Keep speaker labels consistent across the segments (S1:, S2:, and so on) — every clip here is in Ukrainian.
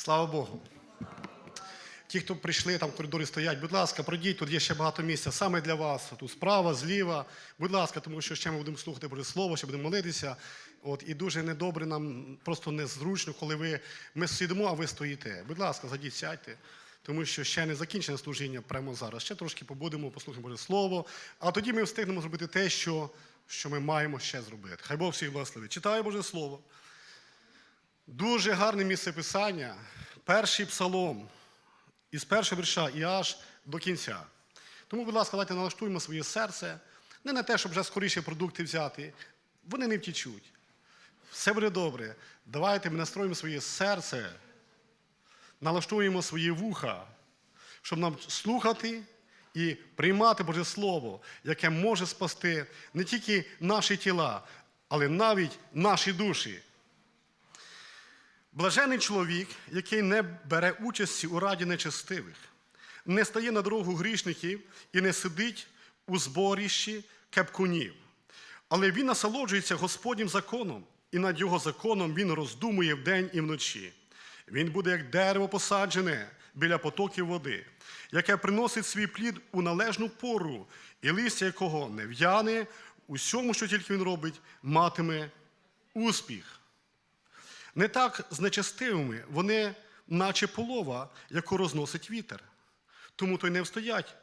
S1: Слава Богу. Ті, хто прийшли, там в коридорі стоять, будь ласка, пройдіть, тут є ще багато місця саме для вас. Тут справа, зліва. Будь ласка, тому що ще ми будемо слухати Боже Слово, ще будемо молитися. От, і дуже недобре нам, просто незручно, коли ви, ми сидимо, а ви стоїте. Будь ласка, зайдіть, сядьте. Тому що ще не закінчене служіння прямо зараз. Ще трошки побудемо, послухаємо Боже Слово. А тоді ми встигнемо зробити те, що, що ми маємо ще зробити. Хай Бог всіх благословить. Читаю Боже Слово. Дуже гарне місце писання. Перший псалом із першого вірша і аж до кінця. Тому, будь ласка, давайте налаштуємо своє серце. Не на те, щоб вже скоріше продукти взяти. Вони не втічуть. Все буде добре. Давайте ми настроїмо своє серце, налаштуємо свої вуха, щоб нам слухати і приймати Боже Слово, яке може спасти не тільки наші тіла, але навіть наші душі. Блажений чоловік, який не бере участі у раді нечестивих, не стає на дорогу грішників і не сидить у зборищі кепкунів. Але він насолоджується Господнім законом, і над його законом він роздумує вдень і вночі. Він буде як дерево посаджене біля потоків води, яке приносить свій плід у належну пору, і листя якого не в'яне, усьому, що тільки він робить, матиме успіх. Не так з нечестивими, вони, наче полова, яку розносить вітер. Тому то й не встоять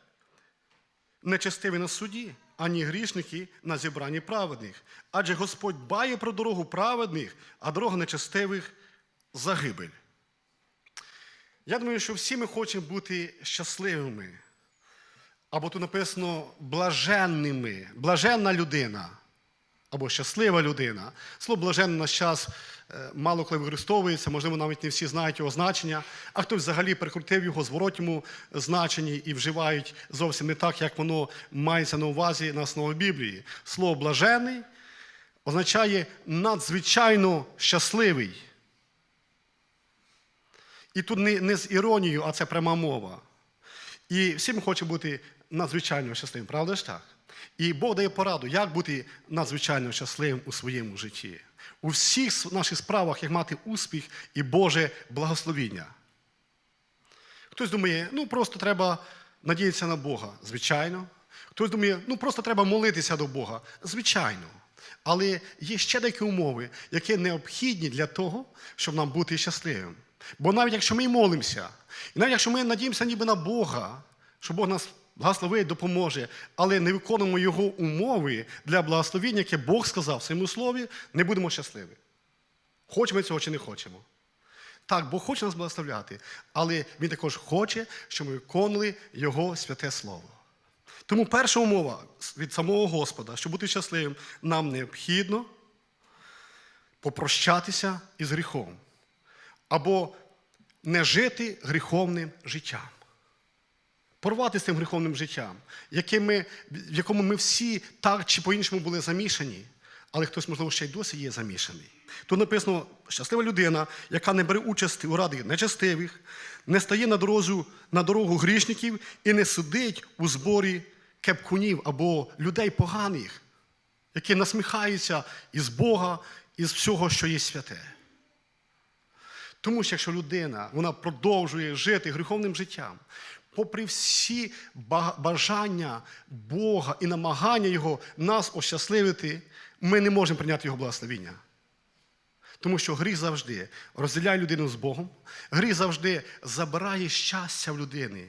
S1: нечестиві на суді, ані грішники на зібранні праведних. Адже Господь дбає про дорогу праведних, а дорога нечестивих загибель. Я думаю, що всі ми хочемо бути щасливими. Або тут написано блаженними, блаженна людина або щаслива людина. Слово блаженне на час е, мало коли використовується, можливо, навіть не всі знають його значення, а хтось взагалі прикрутив його зворотньому значенні і вживають зовсім не так, як воно мається на увазі на основі Біблії. Слово блажений означає надзвичайно щасливий. І тут не, не з іронією, а це пряма мова. І всі ми хочемо бути надзвичайно щасливим, правда ж так? І Бог дає пораду, як бути надзвичайно щасливим у своєму житті. У всіх наших справах, як мати успіх і Боже благословіння. Хтось думає, ну просто треба надіятися на Бога. Звичайно. Хтось думає, ну просто треба молитися до Бога. Звичайно. Але є ще деякі умови, які необхідні для того, щоб нам бути щасливим. Бо навіть якщо ми молимося, і навіть якщо ми надіємося ніби на Бога, що Бог нас благословить, допоможе, але не виконуємо Його умови для благословення, яке Бог сказав в своєму слові, не будемо щасливі. Хочемо цього чи не хочемо. Так, Бог хоче нас благословляти, але Він також хоче, щоб ми виконували Його святе Слово. Тому перша умова від самого Господа, щоб бути щасливим, нам необхідно попрощатися із гріхом або не жити гріховним життям. Порвати з тим гріховним життям, яке ми, в якому ми всі так чи по-іншому були замішані, але хтось, можливо, ще й досі є замішаний. Тут написано, щаслива людина, яка не бере участі у раді нечестивих, не стає на дорогу, на дорогу грішників і не сидить у зборі кепкунів або людей поганих, які насміхаються із Бога, із всього, що є святе. Тому що якщо людина вона продовжує жити гріховним життям, попри всі бажання Бога і намагання Його нас ощасливити, ми не можемо прийняти Його благословіння. Тому що гріх завжди розділяє людину з Богом, гріх завжди забирає щастя в людини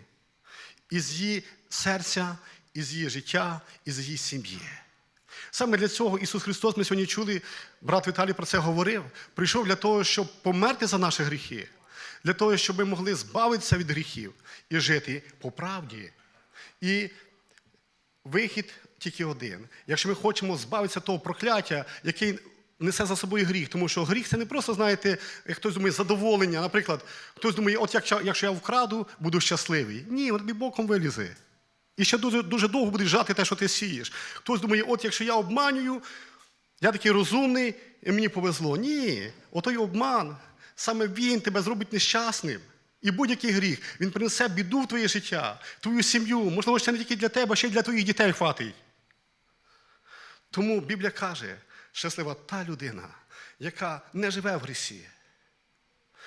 S1: із її серця, із її життя, із її сім'ї. Саме для цього Ісус Христос, ми сьогодні чули, брат Віталій про це говорив, прийшов для того, щоб померти за наші гріхи, для того, щоб ми могли збавитися від гріхів і жити по правді. І вихід тільки один. Якщо ми хочемо збавитися того прокляття, який несе за собою гріх, тому що гріх це не просто, знаєте, хтось думає, задоволення. Наприклад, хтось думає, от якщо, я вкраду, буду щасливий. Ні, тобі боком вилізе. І ще дуже дуже довго будеш жати те, що ти сієш. Хтось думає, от якщо я обманюю, я такий розумний, і мені повезло. Ні, отой обман, саме він тебе зробить нещасним. І будь-який гріх, він принесе біду в твоє життя, твою сім'ю, можливо, ще не тільки для тебе, а ще й для твоїх дітей хватить. Тому Біблія каже, щаслива та людина, яка не живе в грісі,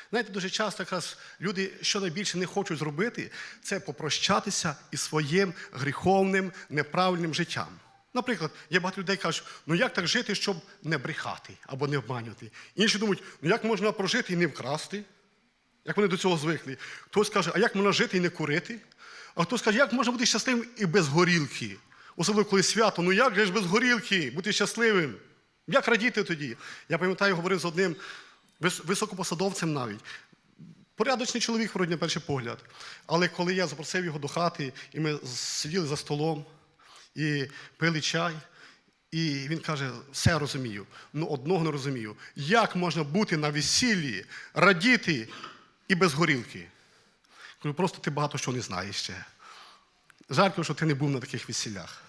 S1: Знаєте, дуже часто якраз люди, що найбільше не хочуть зробити, це попрощатися із своїм гріховним, неправильним життям. Наприклад, є багато людей кажуть, ну як так жити, щоб не брехати або не обманювати. Інші думають, ну як можна прожити і не вкрасти? Як вони до цього звикли. Хтось каже, а як можна жити і не курити? А хтось каже, як можна бути щасливим і без горілки? Особливо, коли свято, ну як же ж без горілки бути щасливим? Як радіти тоді? Я пам'ятаю, говорив з одним високопосадовцем навіть. Порядочний чоловік, вроді, на перший погляд. Але коли я запросив його до хати, і ми сиділи за столом і пили чай, і він каже: все розумію, ну одного не розумію. Як можна бути на весіллі, радіти і без горілки? Кажу, просто ти багато що не знаєш ще. Жарко, що ти не був на таких весіллях.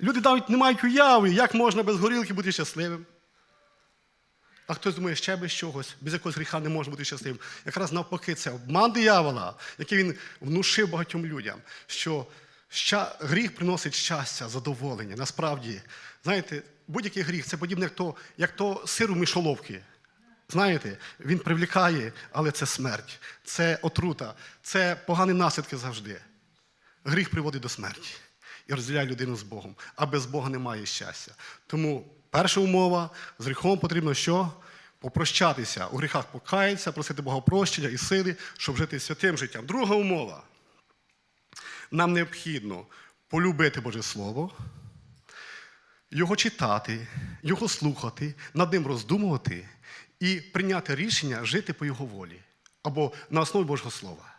S1: Люди навіть не мають уяви, як можна без горілки бути щасливим. А хтось думає, ще без чогось, без якогось гріха не може бути щасливим. Якраз навпаки, це обман диявола, який він внушив багатьом людям, що ща... гріх приносить щастя, задоволення. Насправді, знаєте, будь-який гріх це подібне як то, як то сир у мишоловки. Знаєте, він привлікає, але це смерть, це отрута, це погані наслідки завжди. Гріх приводить до смерті і розділяє людину з Богом. А без Бога немає щастя. Тому перша умова з гріхом потрібно що? Попрощатися, у гріхах покаятися, просити Бога прощення і сили, щоб жити святим життям. Друга умова. Нам необхідно полюбити Боже Слово, його читати, його слухати, над ним роздумувати і прийняти рішення жити по Його волі або на основі Божого Слова.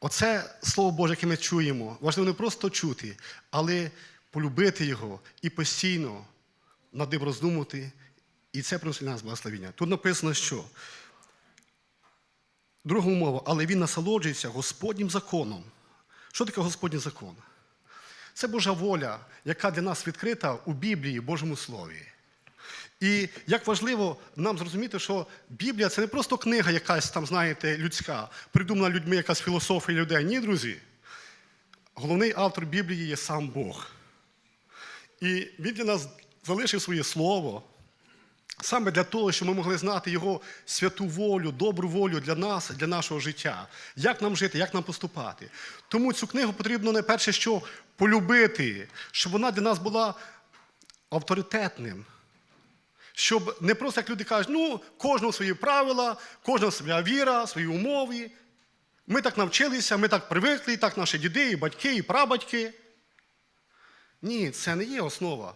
S1: Оце Слово Боже, яке ми чуємо, важливо не просто чути, але полюбити його і постійно над ним роздумувати, і це приносить нас благословення. Тут написано, що друга умова, але він насолоджується Господнім законом. Що таке Господній закон? Це Божа воля, яка для нас відкрита у Біблії, Божому Слові. І як важливо нам зрозуміти, що Біблія це не просто книга якась там, знаєте, людська, придумана людьми якась філософія людей. Ні, друзі. Головний автор Біблії є сам Бог. І він для нас залишив своє слово саме для того, щоб ми могли знати Його святу волю, добру волю для нас, для нашого життя. Як нам жити, як нам поступати. Тому цю книгу потрібно найперше, що полюбити, щоб вона для нас була авторитетним. Щоб не просто як люди кажуть, ну, кожного свої правила, кожного своя віра, свої умови. Ми так навчилися, ми так привикли, і так наші діди, і батьки, і прабатьки. Ні, це не є основа.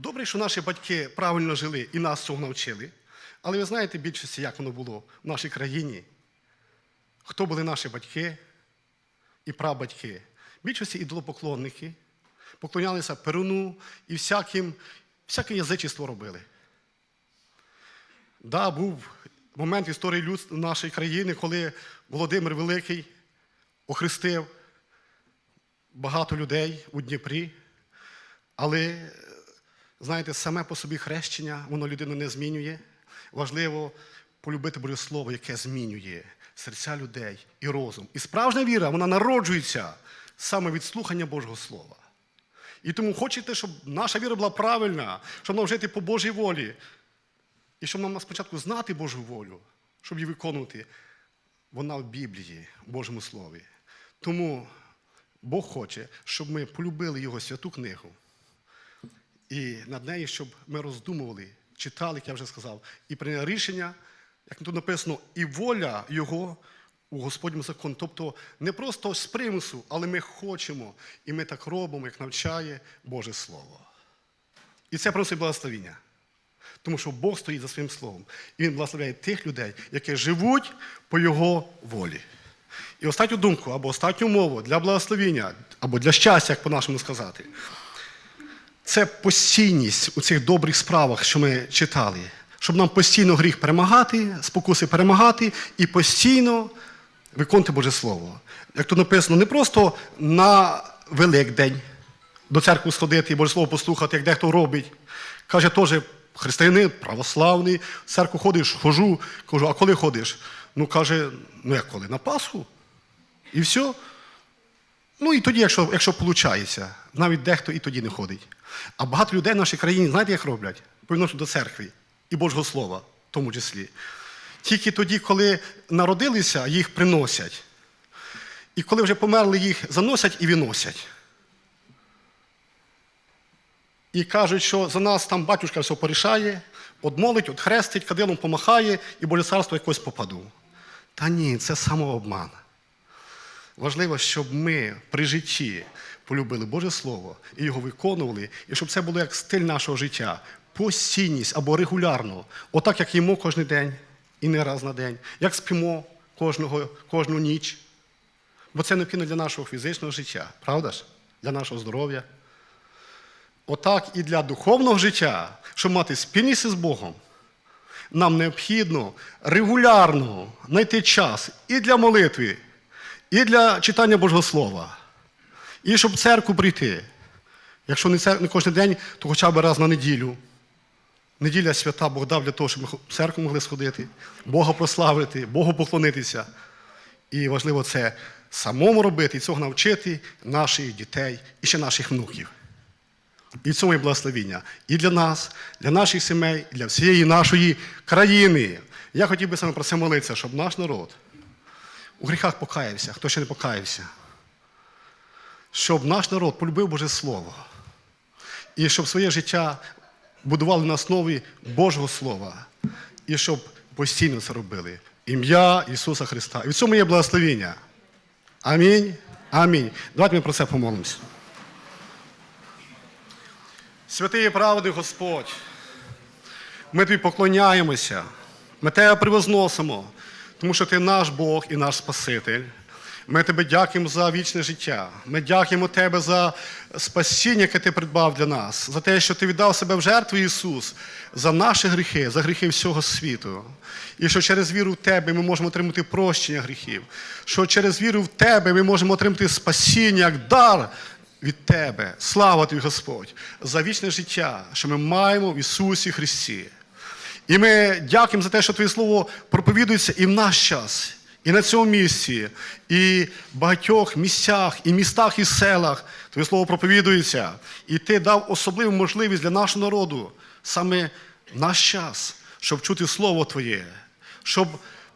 S1: Добре, що наші батьки правильно жили і нас цього навчили. Але ви знаєте більшості, як воно було в нашій країні? Хто були наші батьки і прабатьки? Більшості ідолопоклонники, поклонялися Перуну і всяким, всяке язичество робили. Да, був момент в історії людства нашої країни, коли Володимир Великий охрестив багато людей у Дніпрі. Але, знаєте, саме по собі хрещення, воно людину не змінює. Важливо полюбити Боже Слово, яке змінює серця людей і розум. І справжня віра, вона народжується саме від слухання Божого Слова. І тому хочете, щоб наша віра була правильна, щоб нам жити по Божій волі. І щоб нам спочатку знати Божу волю, щоб її виконувати, вона в Біблії, в Божому Слові. Тому Бог хоче, щоб ми полюбили Його святу книгу. І над нею, щоб ми роздумували, читали, як я вже сказав, і прийняли рішення, як тут написано, і воля Його у Господньому законі. Тобто не просто з примусу, але ми хочемо, і ми так робимо, як навчає Боже Слово. І це приносить благословіння. Тому що Бог стоїть за своїм словом. І Він благословляє тих людей, які живуть по Його волі. І останню думку, або останню мову для благословіння, або для щастя, як по-нашому сказати, це постійність у цих добрих справах, що ми читали. Щоб нам постійно гріх перемагати, спокуси перемагати і постійно виконувати Боже Слово. Як тут написано, не просто на Великдень до церкви сходити і Боже Слово послухати, як дехто робить. Каже, теж християнин, православний, в церкву ходиш, хожу, кажу, а коли ходиш? Ну, каже, ну як коли? На Пасху. І все. Ну і тоді, якщо якщо виходить, навіть дехто і тоді не ходить. А багато людей в нашій країні, знаєте, як роблять? По до церкви і Божого Слова, в тому числі. Тільки тоді, коли народилися, їх приносять. І коли вже померли, їх заносять і виносять. І кажуть, що за нас там батюшка все порішає, одмолить, отхрестить, кадилом помахає і Боже царство якось попаду. Та ні, це самообман. Важливо, щоб ми при житті полюбили Боже Слово і його виконували, і щоб це було як стиль нашого життя, постійність або регулярно, отак, як їмо кожен день і не раз на день, як спимо кожного, кожну ніч. Бо це необхідно для нашого фізичного життя, правда ж? Для нашого здоров'я. Отак і для духовного життя, щоб мати спільність з Богом, нам необхідно регулярно знайти час і для молитви, і для читання Божого Слова, і щоб в церкву прийти. Якщо не, не кожен день, то хоча б раз на неділю. Неділя свята Бог дав для того, щоб ми в церкву могли сходити, Бога прославити, Богу поклонитися. І важливо це самому робити і цього навчити наших дітей і ще наших внуків. І цьому є благословіння і для нас, для наших сімей, і для всієї нашої країни. Я хотів би саме про це молитися, щоб наш народ у гріхах покаявся, хто ще не покаявся. Щоб наш народ полюбив Боже Слово. І щоб своє життя будували на основі Божого Слова. І щоб постійно це робили. Ім'я Ісуса Христа. І в цьому є благословіння. Амінь. Амінь. Давайте ми про це помолимося. Святий і праведний Господь, ми тобі поклоняємося, ми тебе привозносимо, тому що ти наш Бог і наш Спаситель. Ми тебе дякуємо за вічне життя. Ми дякуємо тебе за спасіння, яке ти придбав для нас, за те, що ти віддав себе в жертву Ісус, за наші гріхи, за гріхи всього світу. І що через віру в тебе ми можемо отримати прощення гріхів, що через віру в тебе ми можемо отримати спасіння як дар від Тебе. Слава тобі, Господь, за вічне життя, що ми маємо в Ісусі Христі. І ми дякуємо за те, що Твоє Слово проповідується і в наш час, і на цьому місці, і в багатьох місцях, і містах, і селах Твоє Слово проповідується. І Ти дав особливу можливість для нашого народу саме наш час, щоб чути Слово Твоє, щоб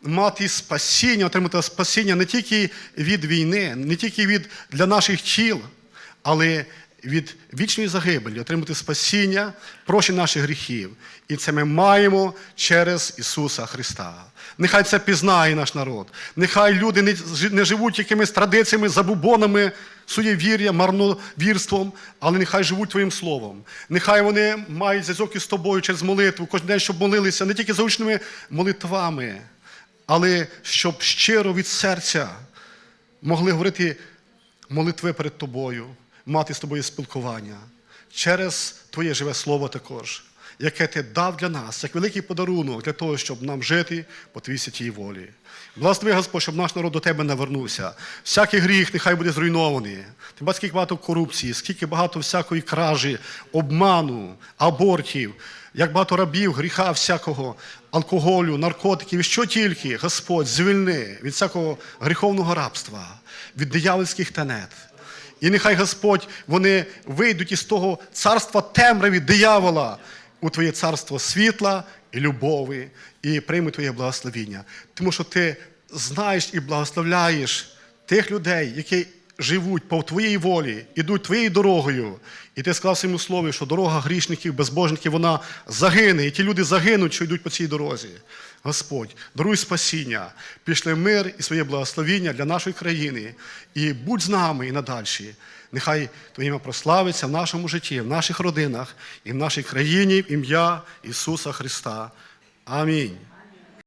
S1: мати спасіння, отримати спасіння не тільки від війни, не тільки від для наших тіл, але від вічної загибелі отримати спасіння, прощення наших гріхів. І це ми маємо через Ісуса Христа. Нехай це пізнає наш народ. Нехай люди не, живуть якимись традиціями, забубонами, суєвір'я, марновірством, але нехай живуть Твоїм Словом. Нехай вони мають зв'язок із тобою через молитву, кожен день, щоб молилися не тільки заучними молитвами, але щоб щиро від серця могли говорити молитви перед тобою, мати з тобою спілкування через Твоє живе слово також, яке ти дав для нас, як великий подарунок для того, щоб нам жити по Твоїй святій волі. Благослови, Господь, щоб наш народ до Тебе навернувся. Всякий гріх нехай буде зруйнований. Ти бачиш, скільки багато корупції, скільки багато всякої кражі, обману, абортів, як багато рабів, гріха всякого, алкоголю, наркотиків, що тільки, Господь, звільни від всякого гріховного рабства, від диявольських тенет. І нехай Господь вони вийдуть із того царства темряві диявола у Твоє царство світла і любові, і приймуть Твоє благословіння. Тому що ти знаєш і благословляєш тих людей, які живуть по Твоїй волі, ідуть Твоєю дорогою. І ти сказав своєму слові, що дорога грішників, безбожників, вона загине, і ті люди загинуть, що йдуть по цій дорозі. Господь, даруй спасіння, пішли мир і своє благословіння для нашої країни. І будь з нами і надальші. Нехай Твоє ім'я прославиться в нашому житті, в наших родинах і в нашій країні в ім'я Ісуса Христа. Амінь.